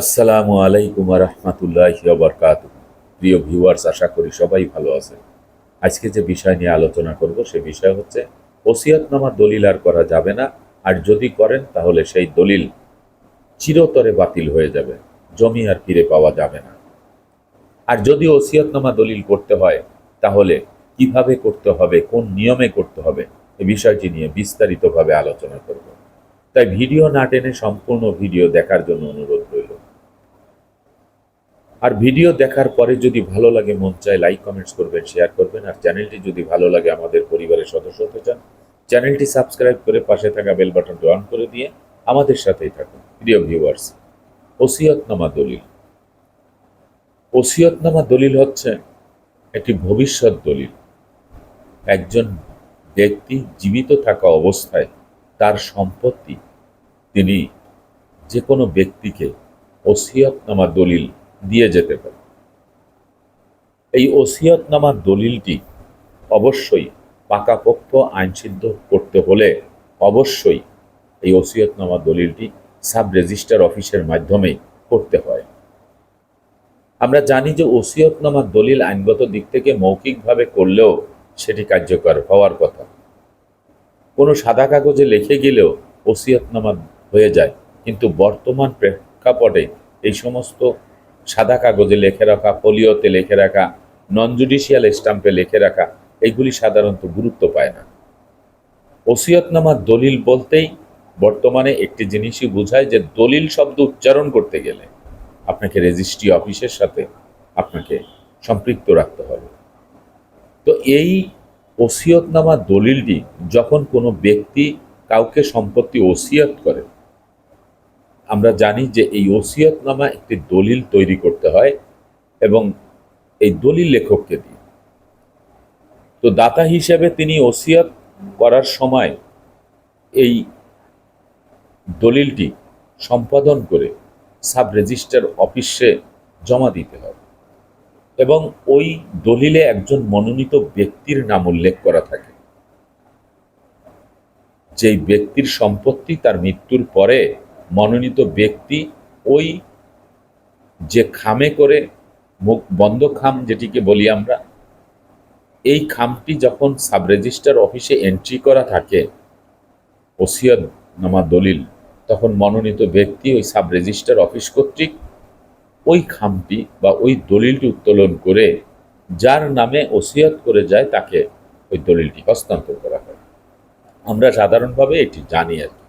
আসসালামু আলাইকুম রহমতুল্লাহ বরকাত প্রিয় ভিউয়ার্স, আশা করি সবাই ভালো আছেন। আজকে যে বিষয় নিয়ে আলোচনা করব, সে বিষয় হচ্ছে ওসিয়তনামার দলিল আর করা যাবে না, আর যদি করেন তাহলে সেই দলিল চিরতরে বাতিল হয়ে যাবে, জমি আর ফিরে পাওয়া যাবে না। আর যদি ওসিয়তনামা দলিল করতে হয়, তাহলে কীভাবে করতে হবে, কোন নিয়মে করতে হবে, এ বিষয়টি নিয়ে বিস্তারিতভাবে আলোচনা করব। তাই ভিডিও না টেনে সম্পূর্ণ ভিডিও দেখার জন্য অনুরোধ রইল। আর ভিডিও দেখার পরে যদি ভালো লাগে, মন চায় লাইক কমেন্টস করবেন শেয়ার করবেন। আর চ্যানেলটি যদি ভালো লাগে, আমাদের পরিবারের সদস্য হতে চান, চ্যানেলটি সাবস্ক্রাইব করে পাশে থাকা বেল বাটনটি অন করে দিয়ে আমাদের সাথেই থাকুন। প্রিয় ভিউয়ার্স ওসিয়তনামা দলিল। ওসিয়তনামা দলিল হচ্ছে একটি ভবিষ্যৎ দলিল। একজন ব্যক্তি জীবিত থাকা অবস্থায় তার সম্পত্তি, তিনি যে কোনো ব্যক্তিকে ওসিয়তনামা দলিল দিয়ে যেতে পারে। এই ওসিয়তনামার দলিলটি অবশ্যই পাকাপোক্ত আইনসিদ্ধ করতে হলে অবশ্যই এই ওসিয়তনামা দলিলটি সাব রেজিস্টার অফিসের মাধ্যমেই করতে হয়। আমরা জানি যে ওসিয়তনামার দলিল আইনগত দিক থেকে মৌখিকভাবে করলেও সেটি কার্যকর হওয়ার কথা। কোনো সাদা কাগজে লিখে গেলেও ওসিয়তনামা হয়ে যায়, কিন্তু বর্তমান প্রেক্ষাপটে এই সমস্ত সাদা কাগজে লেখে রাখা ফোলিওতে লেখে রাখা নন জুডিশিয়াল স্টাম্পে লেখে রাখা, এইগুলি সাধারণত গুরুত্ব পায় না। ওসিয়তনামার দলিল বলতেই বর্তমানে একটি জিনিসই বোঝায় যে দলিল শব্দ উচ্চারণ করতে গেলে আপনাকে রেজিস্ট্রি অফিসের সাথে আপনাকে সম্পৃক্ত রাখতে হবে। তো এই ওসিয়তনামা দলিলটি যখন কোনো ব্যক্তি কাউকে সম্পত্তি ওসিয়ত করে আমরা জানি যে এই ওসিয়তনামা একটি দলিল তৈরি করতে হয় এবং এই দলিল লেখককে দিয়ে। তো দাতা হিসেবে তিনি ওসিয়ত করার সময় এই দলিলটি সম্পাদন করে সাব রেজিস্টার অফিসে জমা দিতে হবে এবং ওই দলিলে একজন মনোনীত ব্যক্তির নাম উল্লেখ করা থাকে। যেই ব্যক্তির সম্পত্তি তার মৃত্যুর পরে মনোনীত ব্যক্তি ওই যে খামে করে মুখ বন্ধ খাম যেটিকে বলি আমরা, এই খামটি যখন সাব রেজিস্টার অফিসে এন্ট্রি করা থাকে, ওসিয়ত নামা দলিল, তখন মনোনীত ব্যক্তি ওই সাব রেজিস্টার অফিস কর্তৃক ওই খামটি বা ওই দলিলটি উত্তোলন করে, যার নামে ওসিয়ত করে যায় তাকে ওই দলিলটি হস্তান্তর করা হয়। আমরা সাধারণভাবে এটি জানি আর কি।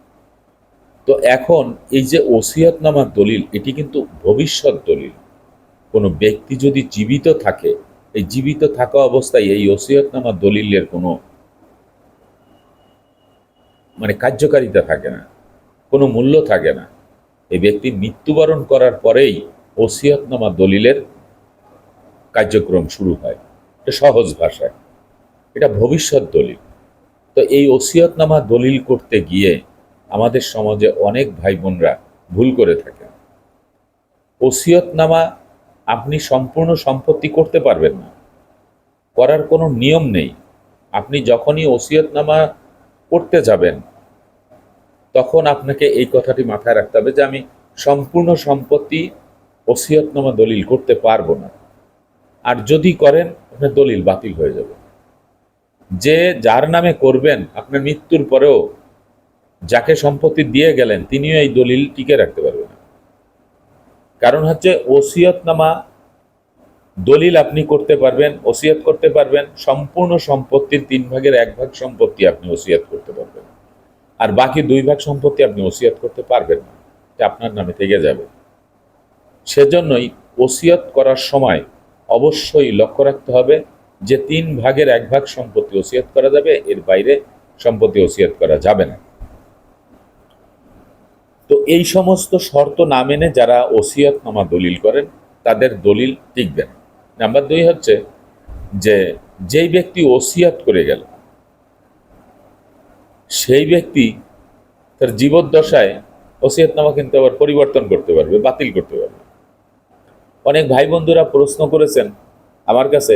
তো এখন এই যে ওসিয়তনামার দলিল, এটি কিন্তু ভবিষ্যৎ দলিল। কোনো ব্যক্তি যদি জীবিত থাকে, এই জীবিত থাকা অবস্থায় এই ওসিয়তনামার দলিলের কোনো মানে কার্যকারিতা থাকে না, কোনো মূল্য থাকে না। এই ব্যক্তি মৃত্যুবরণ করার পরেই ওসিয়তনামা দলিলের কার্যক্রম শুরু হয়। এটা সহজ ভাষায়। এটা ভবিষ্যৎ দলিল। তো এই ওসিয়তনামা দলিল করতে গিয়ে আমাদের সমাজে অনেক ভাই বোনরা ভুল করে থাকেন ওসিয়তনামা আপনি সম্পূর্ণ সম্পত্তি করতে পারবেন না। করার কোনো নিয়ম নেই। আপনি যখনই ওসিয়তনামা করতে যাবেন, তখন আপনাকে এই কথাটি মাথায় রাখতে হবে যে আমি সম্পূর্ণ সম্পত্তি ওসিয়তনামা দলিল করতে পারব না। আর যদি করেন, আপনার দলিল বাতিল হয়ে যাবে। যে যার নামে করবেন, আপনার মৃত্যুর পরেও যাকে সম্পত্তি দিয়ে গেলেন, তিনিও এই দলিল টিকে রাখতে পারবেন কারণ হচ্ছে, ওসিয়তনামা দলিল আপনি করতে পারবেন, ওসিয়ত করতে পারবেন, সম্পূর্ণ সম্পত্তির তিন ভাগের এক ভাগ সম্পত্তি আপনি ওসিয়ত করতে পারবেন। আর বাকি দুই ভাগ সম্পত্তি আপনি ওসিয়াত করতে পারবেন না আপনার নামে থেকে যাবে। সেজন্যই ওসিয়ত করার সময় অবশ্যই লক্ষ্য রাখতে হবে যে তিন ভাগের এক ভাগ সম্পত্তি ওসিয়াত করা যাবে, এর বাইরে সম্পত্তি ওসিয়াত করা যাবে না। তো এই সমস্ত শর্ত না মেনে যারা ওসিয়তনামা দলিল করেন, তাদের দলিল টিকবে না। নাম্বার দুই হচ্ছে যে, যেই ব্যক্তি ওসিয়াত করে গেল, সেই ব্যক্তি তার জীবদ্দশায় ওসিয়তনামা কিন্তু আবার পরিবর্তন করতে পারবে, বাতিল করতে পারবে। অনেক ভাই বন্ধুরা প্রশ্ন করেছেন আমার কাছে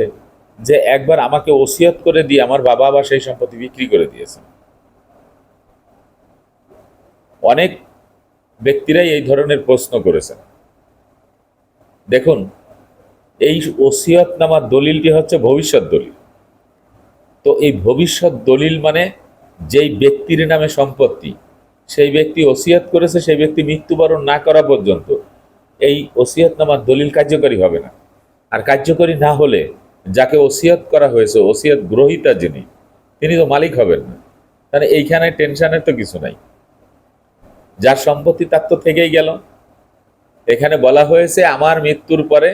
যে, একবার আমাকে ওসিয়াত করে দিয়ে আমার বাবা আবার সেই সম্পত্তি বিক্রি করে দিয়েছেন। অনেক ব্যক্তিরাই এই ধরনের প্রশ্ন করেছেন। দেখুন, এই ওসিয়তনামার দলিলটি হচ্ছে ভবিষ্যৎ দলিল। তো এই ভবিষ্যৎ দলিল মানে যেই ব্যক্তির নামে সম্পত্তি, সেই ব্যক্তি ওসিয়াত করেছে, সেই ব্যক্তি মৃত্যুবরণ না করা পর্যন্ত এই ওসিয়তনামার দলিল কার্যকরী হবে না। আর কার্যকরী না হলে যাকে ওসিয়ত করা হয়েছে, ওসিয়ত গ্রহিতা যিনি, তিনি তো মালিক হবেন না। তাহলে এইখানে টেনশনের তো কিছু নাই। যার সম্পত্তি তার তো থেকেই গেল। এখানে বলা হয়েছে, আমার মৃত্যুর পরে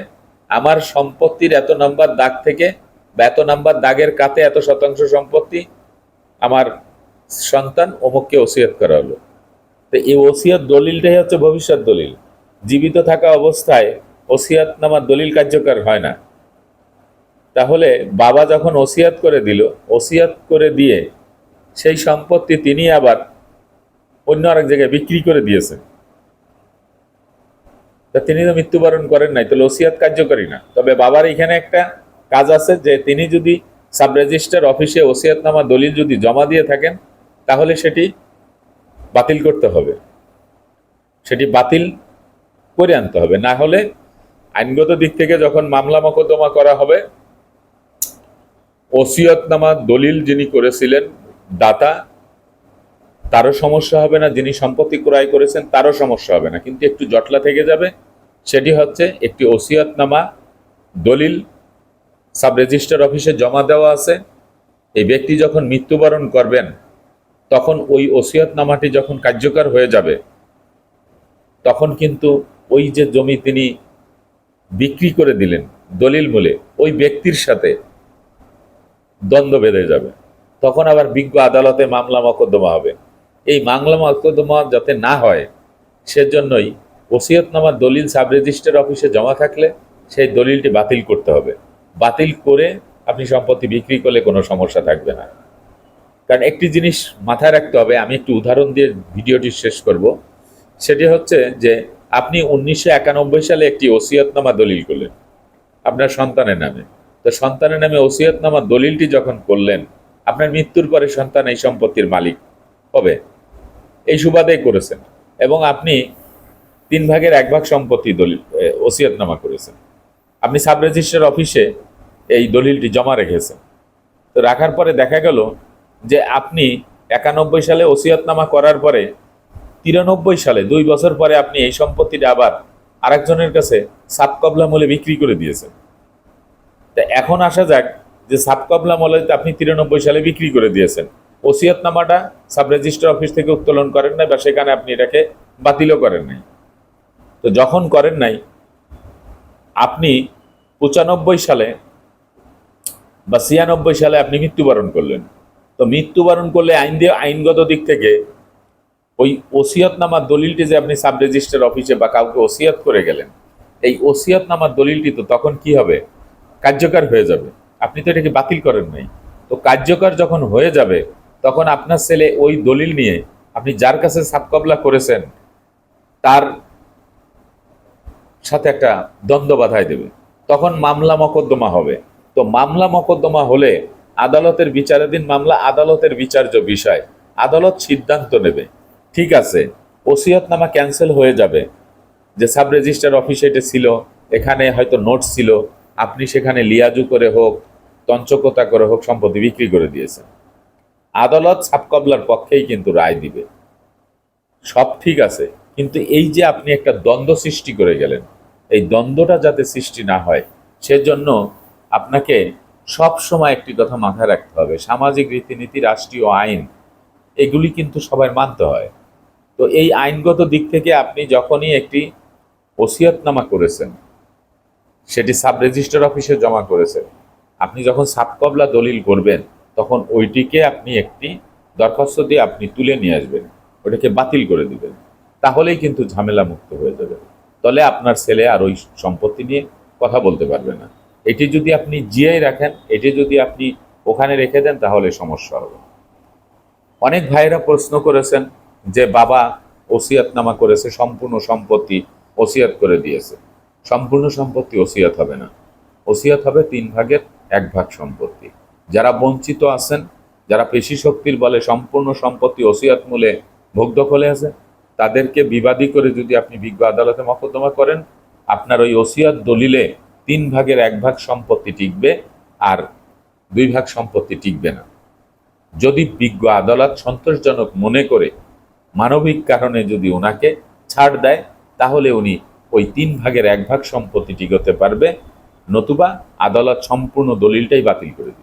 আমার সম্পত্তির এত নম্বর দাগ থেকে বা এত নম্বর দাগের কাতে এত শতাংশ সম্পত্তি আমার সন্তান অমুককে ওসিয়ত করা হলো তো এই ওসিয়ত দলিলটাই হচ্ছে ভবিষ্যৎ দলিল। জীবিত থাকা অবস্থায় ওসিয়াত নামার দলিল কার্যকর হয় না। তাহলে বাবা যখন ওসিয়াত করে দিল, ওসিয়াত করে দিয়ে সেই সম্পত্তি তিনি আবার অন্য আরেক জায়গায় বিক্রি করে দিয়েছে। তা তিনি তো মৃত্যুবরণ করেন নাই, তাহলে ওসিয়াত কার্যকরী না। তবে বাবার এখানে একটা কাজ আছে যে তিনি যদি সাব অফিসে ওসিয়াতনামা দলিল যদি জমা দিয়ে থাকেন, তাহলে সেটি বাতিল করতে হবে। সেটি বাতিল করে আনতে হবে। না হলে আইনগত দিক থেকে যখন মামলা মোকদ্দমা করা হবে, ওসিয়তনামা দলিল যিনি করেছিলেন, দাতা তারও সমস্যা হবে না, যিনি সম্পত্তি ক্রয় করেছেন তারও সমস্যা হবে না। কিন্তু একটু জটলা থেকে যাবে, সেটি হচ্ছে একটি ওসিয়তনামা, দলিল, সাব রেজিস্টার অফিসে জমা দেওয়া আছে। এই ব্যক্তি যখন মৃত্যুবরণ করবেন, তখন ওই ওসিয়তনামাটি যখন কার্যকর হয়ে যাবে, তখন কিন্তু ওই যে জমি তিনি বিক্রি করে দিলেন, দলিল মূলে, ওই ব্যক্তির সাথে দ্বন্দ্ব বেঁধে যাবে। তখন আবার বিজ্ঞ আদালতে মামলা মকদ্দমা হবে। এই মামলা মকদ্দমা যাতে না হয়, সেজন্যই ওসিয়তনামার দলিল সাব রেজিস্টার অফিসে জমা থাকলে সেই দলিলটি বাতিল করতে হবে। বাতিল করে আপনি সম্পত্তি বিক্রি করলে কোনো সমস্যা থাকবে না। কারণ একটি জিনিস মাথায় রাখতে হবে, আমি একটু উদাহরণ দিয়ে ভিডিওটি শেষ করব। সেটি হচ্ছে যে আপনি উনিশশো একানব্বই সালে একটি ওসিয়তনামা দলিল করলেন, আপনার সন্তানের নামে। তো সন্তানের নামে ওসিয়তনামা দলিলটি যখন করলেন, আপনার মৃত্যুর পরে সন্তান এই সম্পত্তির মালিক হবে। এই সুবাদে করেছেন। এবং আপনি তিন ভাগের এক ভাগ সম্পত্তি দলিল ওসিয়তনামা করেছেন। আপনি সাব রেজিস্টার অফিসে এই দলিলটি জমা রেখেছেন। তো রাখার পরে দেখা গেল যে আপনি একানব্বই সালে ওসিয়তনামা করার পরে তিরানব্বই সালে, দুই বছর পরে আপনি এই সম্পত্তিটা আবার আরেকজনের কাছে সাবকবলা মূল্যে বিক্রি করে দিয়েছেন। তা এখন আসা যাক যে সাবকবলা মূল্যে আপনি তিরানব্বই সালে বিক্রি করে দিয়েছেন। ওসিয়তনামাটা সাব রেজিস্টার অফিস থেকে উত্তোলন করেন নাই বা সেখানে আপনি এটাকে বাতিলও করেন নাই। তো যখন করেন নাই, আপনি পঁচানব্বই সালে বা ছিয়ানব্বই সালে আপনি মৃত্যুবরণ করলেন। তো মৃত্যুবরণ করলে আইন দিয়ে আইনগত দিক থেকে ওই ওসিয়তনামার দলিলটি যে আপনি সাব রেজিস্টার অফিসে বা কাউকে ওসিয়ত করে গেলেন, এই ওসিয়তনামার দলিলটি তো তখন কি হবে? কার্যকর হয়ে যাবে। আপনি তো এটাকে বাতিল করেন নাই। তো কার্যকর যখন হয়ে যাবে তখন আপনার ছেলে ওই দলিল নিয়ে, আপনি যার কাছে সাবকবলা করেছেন, তার সাথে একটা দ্বন্দ্ব বাধায় দেবে। তখন মামলা মকদ্দমা হবে। তো মামলা মকদ্দমা হলে আদালতের বিচারাধীন মামলা আদালতের বিচার্য বিষয়। আদালত সিদ্ধান্ত নেবে। ঠিক আছে ওসিয়তনামা ক্যান্সেল হয়ে যাবে। যে সাব রেজিস্টার অফিসে এটা ছিল, এখানে হয়তো নোট ছিল। আপনি সেখানে লিয়াজু করে হোক, তঞ্চকতা করে হোক, সম্পত্তি বিক্রি করে দিয়েছেন। আদালত সাবকবলার পক্ষেই কিন্তু রায় দিবে। সব ঠিক আছে, কিন্তু এই যে আপনি একটা দ্বন্দ্ব সৃষ্টি করে গেলেন, এই দ্বন্দ্বটা যাতে সৃষ্টি না হয়, সেজন্য আপনাকে সব সময় একটি কথা মাথায় রাখতে হবে, সামাজিক রীতিনীতি, রাষ্ট্রীয় আইন, এগুলি কিন্তু সবাই মানতে হয়। তো এই আইনগত দিক থেকে আপনি যখনই একটি ওসিয়তনামা করেছেন, সেটি সাব রেজিস্টার অফিসে জমা করেছেন, আপনি যখন সাবকবলা দলিল করবেন তখন ওইটিকে আপনি একটি দরখাস্ত দিয়ে আপনি তুলে নিয়ে আসবেন। ওটাকে বাতিল করে দিবেন। তাহলেই কিন্তু ঝামেলা মুক্ত হয়ে যাবে। তাহলে আপনার ছেলে আর ওই সম্পত্তি নিয়ে কথা বলতে পারবে না। এটি যদি আপনি জিয়াই রাখেন, এটি যদি আপনি ওখানে রেখে দেন, তাহলে সমস্যা হবে। অনেক ভাইয়েরা প্রশ্ন করেছেন যে, বাবা ওসিয়াতনামা করেছে, সম্পূর্ণ সম্পত্তি ওসিয়াত করে দিয়েছে। সম্পূর্ণ সম্পত্তি ওসিয়াত হবে না। ওসিয়াত হবে তিন ভাগের এক ভাগ সম্পত্তি। যারা বঞ্চিত আছেন, যারা পেশি শক্তির বলে সম্পূর্ণ সম্পত্তি, ওসিয়াত মূলে ভোগ দখলে আছে, তাদেরকে বিবাদী করে যদি আপনি বিজ্ঞ আদালতে মকদ্দমা করেন, আপনার ওই ওসিয়ত দলিলে তিন ভাগের এক ভাগ সম্পত্তি টিকবে আর দুই ভাগ সম্পত্তি টিকবে না। যদি বিজ্ঞ আদালত সন্তোষজনক মনে করে মানবিক কারণে যদি ওনাকে ছাড় দেয়, তাহলে উনি ওই তিন ভাগের এক ভাগ সম্পত্তি টিকতে পারবে, নতুবা আদালত সম্পূর্ণ দলিলটাই বাতিল করে পারবে